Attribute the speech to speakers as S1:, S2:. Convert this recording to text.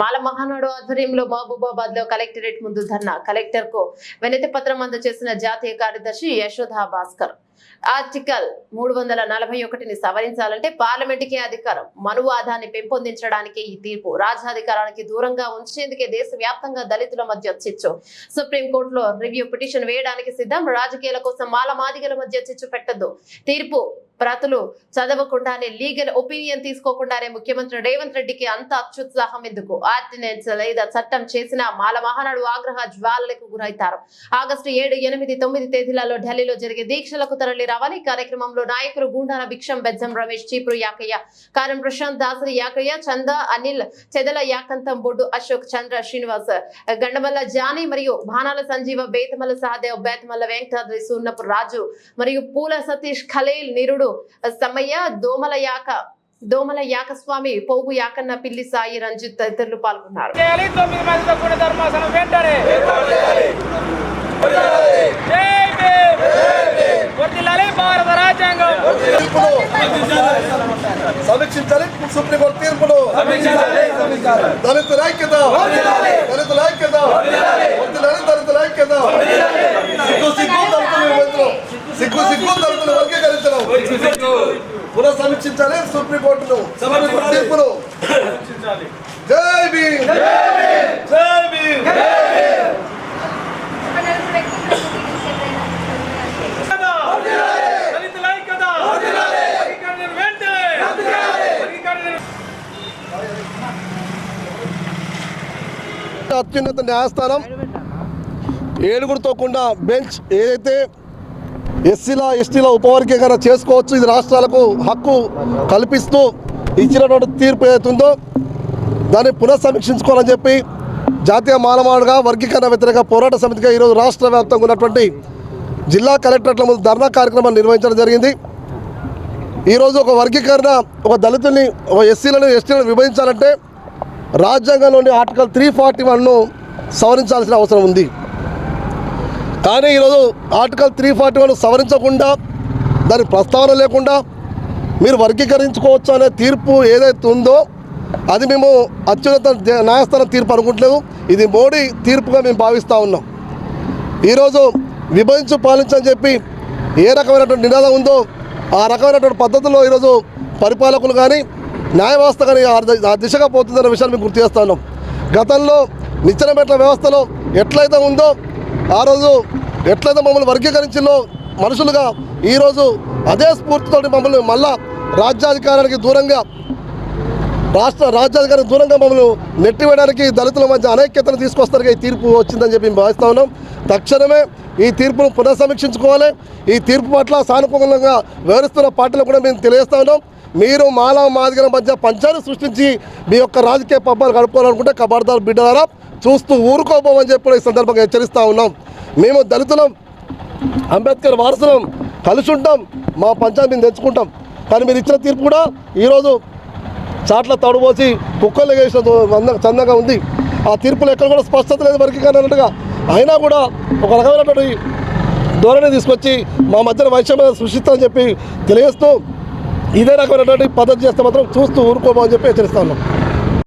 S1: మాల మహానాడు ఆధ్వర్యంలో మహబూబాబాద్లో కలెక్టరేట్ ముందు ధర్నా. కలెక్టర్కు వినతి పత్రం అందజేసిన జాతీయ కార్యదర్శి యశోధ భాస్కర్. ఆర్టికల్ మూడు వందల నలభై ఒకటిని సవరించాలంటే పార్లమెంటుకే అధికారం. మనువాదాన్ని పెంపొందించడానికి ఈ తీర్పు. రాజ్యాధికారానికి దూరంగా ఉంచేందుకే దేశవ్యాప్తంగా దళితుల మధ్య చిచ్చు సుప్రీంకోర్టులో రివ్యూ పిటిషన్ వేయడానికి సిద్ధం. రాజకీయాల కోసం మాల మాదిగల మధ్య చిచ్చు పెట్టద్దు. తీర్పు ప్రతులు చదవకుండానే లీగల్ ఒపీనియన్ తీసుకోకుండానే ముఖ్యమంత్రి రేవంత్ రెడ్డికి అంత అత్యుత్సాహం ఎందుకు? ఆర్డినెన్స్ లేదా చట్టం చేసిన మాల మహానాడు ఆగ్రహ జ్వాలలకు గురవుతారు ఆగస్టు ఏడు ఎనిమిది తొమ్మిది తేదీలలో ఢిల్లీలో జరిగే దీక్షలకు తరలి రావాలి కార్యక్రమంలో నాయకులు గుండాల భిక్షం బెజ్జం రమేష్ చీపురు యాకయ్య కారం ప్రశాంత్ దాసరి యాకయ్య చంద అనిల్ చెదల యాకంతం బొడ్డు అశోక్ చంద్ర శ్రీనివాస్ గండమల్ల జానీ మరియు బాణాల సంజీవ బేతమల్ల సహదేవ్ బేతమల్ల వెంకటాద్రి సూర్ణపు రాజు మరియు పూల సతీష్ ఖలేల్ నిరుడు సమయ్య దోమల యాక దోమల యాకస్వామి పోగు యాకన్న పిల్లి సాయి రంజిత్ తదితరులు పాల్గొన్నారు.
S2: సమీక్షించాలి. సుప్రీంకోర్టు తీర్పును. దళితుల ఐక్యత. దళితుల ఐక్యత. దళితుల ఐక్యత. సిగ్గు సిగ్గు దళితులు సిగ్గు సిగ్గు దళితులు. పునః సమీక్షించాలి సుప్రీంకోర్టును సుప్రీంకోర్టు తీర్పును. జై భీమ్. జై భీమ్. అత్యున్నత న్యాయస్థానం ఏడుగురితో కూడిన బెంచ్ ఏదైతే ఎస్సీల ఎస్టీల ఉపవర్గీకరణ చేసుకోవచ్చు. ఇది రాష్ట్రాలకు హక్కు కల్పిస్తూ ఇచ్చినటువంటి తీర్పు ఏదైతుందో దాన్ని పునఃసమీక్షించుకోవాలని చెప్పి జాతీయ మానవాడుగా వర్గీకరణ వ్యతిరేక పోరాట సమితిగా ఈరోజు రాష్ట్ర వ్యాప్తంగా ఉన్నటువంటి జిల్లా కలెక్టరేట్ల ముందు ధర్నా కార్యక్రమాన్ని నిర్వహించడం జరిగింది. ఈరోజు ఒక వర్గీకరణ ఒక దళితుల్ని ఒక ఎస్సీలను ఎస్టీలను విభజించాలంటే రాజ్యాంగంలోని ఆర్టికల్ త్రీ ఫార్టీ వన్ను సవరించాల్సిన అవసరం ఉంది. కానీ ఈరోజు ఆర్టికల్ త్రీ ఫార్టీ వన్ సవరించకుండా దాని ప్రస్తావన లేకుండా మీరు వర్గీకరించుకోవచ్చు అనే తీర్పు ఏదైతే ఉందో అది మేము అత్యున్నత న్యాయస్థానం తీర్పు అనుకుంటలేదు. ఇది మోడీ తీర్పుగా మేము భావిస్తూ ఉన్నాం. ఈరోజు విభజించు పాలించని చెప్పి ఏ రకమైనటువంటి నినాదం ఉందో ఆ రకమైనటువంటి పద్ధతిలో ఈరోజు పరిపాలకులు కానీ న్యాయ వ్యవస్థ కానీ ఆ దిశగా పోతుందనే విషయాన్ని మేము గుర్తు చేస్తాను గతంలో నిచ్చెన మెట్ల వ్యవస్థలో ఎట్లయితే ఉందో ఆ రోజు ఎట్లయితే మమ్మల్ని వర్గీకరించిందో మనుషులుగా ఈరోజు అదే స్ఫూర్తితోటి మమ్మల్ని మళ్ళా రాజ్యాధికారానికి దూరంగా రాష్ట్ర రాజ్యాధికారి దూరంగా మమ్మల్ని నెట్టివేయడానికి దళితుల మధ్య అనైక్యతను తీసుకొస్తారుగా ఈ తీర్పు వచ్చిందని చెప్పి మేము భావిస్తా ఉన్నాం. తక్షణమే ఈ తీర్పును పునఃసమీక్షించుకోవాలి. ఈ తీర్పు పట్ల సానుకూలంగా వివరిస్తున్న పార్టీలు కూడా మేము తెలియజేస్తా ఉన్నాం. మీరు మాలా మాదిగల మధ్య పంచాన్ని సృష్టించి మీ యొక్క రాజకీయ పబ్బాలు గడుపుకోవాలనుకుంటే కబార్దార్ బిడ్డలారా చూస్తూ ఊరుకోబోమని చెప్పి ఈ సందర్భంగా హెచ్చరిస్తూ ఉన్నాం. మేము దళితులం అంబేద్కర్ వారసులం కలిసి ఉంటాం మా పంచాయతీని మేము తెచ్చుకుంటాం. కానీ మీరు ఇచ్చిన తీర్పు కూడా ఈరోజు చాట్ల తడుపోసి కుక్కలు వేసిన చందంగా ఉంది. ఆ తీర్పులు ఎక్కడ కూడా స్పష్టత లేదు వర్గీకరణ అన్నట్టుగా అయినా కూడా ఒక రకమైనటువంటి ధోరణి తీసుకొచ్చి మా మధ్యన వైషమ్యం సృష్టిస్తామని చెప్పి తెలియజేస్తూ ఇదే రకమైనటువంటి పద్ధతి చేస్తే మాత్రం చూస్తూ ఊరుకోమని చెప్పి హెచ్చరిస్తాను